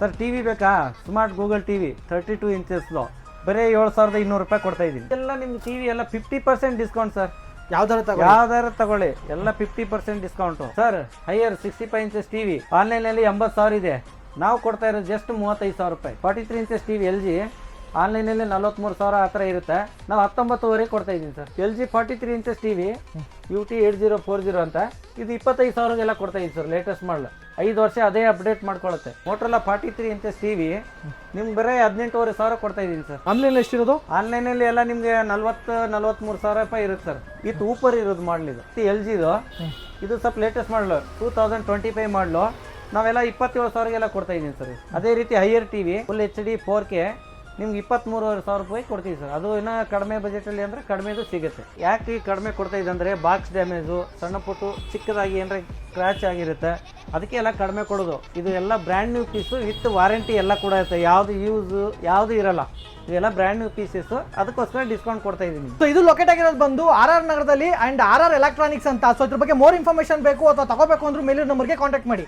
Sir T V ಬೇಕಾ? Smart Google T V thirty two ಇಂಚಸ್ದು ಬರೀ ಏಳು ಸಾವಿರದ ಇನ್ನೂರು ರೂಪಾಯಿ ಕೊಡ್ತಾ ಇದ್ದೀನಿ. ಎಲ್ಲ ನಿಮ್ಮ ಟಿ ವಿ ಎಲ್ಲ ಫಿಫ್ಟಿ ಪರ್ಸೆಂಟ್ ಡಿಸ್ಕೌಂಟ್ ಸರ್. ಯಾವ್ದಾರ ತಗೋ ಯಾವ್ದಾರು ತಗೊಳ್ಳಿ. ಎಲ್ಲ fifty percent discount sir Haier sixty five inches T V ಆನ್ಲೈನಲ್ಲಿ ಎಂಬತ್ತು ಸಾವಿರ ಇದೆ. ನಾವು ಕೊಡ್ತಾ ಇರೋದು ಜಸ್ಟ್ ಮೂವತ್ತೈದು ಸಾವಿರ ರೂಪಾಯಿ. Forty three inches T V L G ಆನ್ಲೈನಲ್ಲಿ ನಲ್ವತ್ಮೂರು ಸಾವಿರ ಆ ಥರ ಇರುತ್ತೆ. ನಾವು ಹತ್ತೊಂಬತ್ತುವರೆಗೆ ಕೊಡ್ತಾ ಇದ್ದೀವಿ sir. L G forty three inches TV U T eight zero four zero ಅಂತ. ಇದು ಇಪ್ಪತ್ತೈದು ಸಾವಿರಗೆಲ್ಲ ಕೊಡ್ತಾ ಇದ್ದೀವಿ ಸರ್ ಲೇಟೆಸ್ಟ್ ಮಾಡಲ್ ಐದು ವರ್ಷ ಅದೇ ಅಪ್ಡೇಟ್ ಮಾಡ್ಕೊಳ್ಳುತ್ತೆ. ಮೋಟ್ರಲ್ಲ ಫಾರ್ಟಿ ತ್ರೀ ಇಂಚಸ್ ಟಿವಿ ನಿಮ್ಗೆ ಬರೀ ಹದಿನೆಂಟುವರೆ ಸಾವಿರ ಕೊಡ್ತಾ ಇದ್ದೀನಿ ಸರ್. ಆನ್ಲೈನ್ ಎಷ್ಟಿರೋದು ಆನ್ಲೈನಲ್ಲಿ ಎಲ್ಲ ನಿಮಗೆ ನಲ್ವತ್ತು ನಲ್ವತ್ಮೂರು ಸಾವಿರ ರೂಪಾಯಿ ಇರುತ್ತೆ ಸರ್. ಇದು ಊಪರ್ ಇರೋದು ಮಾಡಲಿದು ಇದು. ಎಲ್ ಜಿದು ಇದು. ಸ್ವಲ್ಪ ಲೇಟೆಸ್ಟ್ ಮಾಡಲು ಟೂ ತೌಸಂಡ್ ಟ್ವೆಂಟಿ ಫೈವ್ ಮಾಡಲು ನಾವೆಲ್ಲ ಇಪ್ಪತ್ತೇಳು ಸಾವಿರಗೆಲ್ಲ ಕೊಡ್ತಾ ಇದ್ದೀನಿ ಸರ್. ಅದೇ ರೀತಿ Haier T V full H D four K ನಿಮ್ಗೆ ಇಪ್ಪತ್ತ್ಮೂರುವರೆ ಸಾವಿರ ರೂಪಾಯಿ ಕೊಡ್ತೀವಿ ಸರ್. ಅದು ಇನ್ನೂ ಕಡಿಮೆ ಬಜೆಟಲ್ಲಿ ಅಂದರೆ ಕಡಿಮೆದು ಸಿಗುತ್ತೆ. ಯಾಕೆ ಕಡಿಮೆ ಕೊಡ್ತಾ ಇದ್ದಂದರೆ ಬಾಕ್ಸ್ ಡ್ಯಾಮೇಜು ಸಣ್ಣ ಪುಟ್ಟು, ಚಿಕ್ಕದಾಗಿ ಏನಾರ ಕ್ರ್ಯಾಚ್ ಆಗಿರುತ್ತೆ. ಅದಕ್ಕೆ ಎಲ್ಲ ಕಡಿಮೆ ಕೊಡೋದು. ಇದು ಎಲ್ಲ brand new piece with warranty ಎಲ್ಲ ಕೂಡ ಇರುತ್ತೆ. ಯಾವುದು ಯೂಸು ಯಾವುದು ಇರಲ್ಲ. ಇದೆಲ್ಲ ಬ್ರ್ಯಾಂಡ್ ನ್ಯೂ ಪೀಸಸ್ಸು ಅದಕ್ಕೋಸ್ಕರ ಡಿಸ್ಕೌಂಟ್ ಕೊಡ್ತಾ ಇದ್ದೀನಿ. ಸೊ ಇದು ಲೊಕೇಟ್ ಆಗಿರೋದು ಬಂದು ಆರ್ ಆರ್ ನಗರದಲ್ಲಿ ಅಂಡ್ ಆರ್ ಆರ್ ಎಲೆಕ್ಟ್ರಾನಿಕ್ಸ್ ಅಂತ. ಸೊ ಇದ್ರ ಬಗ್ಗೆ ಮೋರ್ ಇನ್ಫಾರ್ಮೇಷನ್ ಬೇಕು ಅಥವಾ ತಗೋಬೇಕು ಅಂದ್ರೆ ಮೇಲಿನ ನಂಬರ್ಗೆ ಕಾಂಟ್ಯಾಕ್ಟ್ ಮಾಡಿ.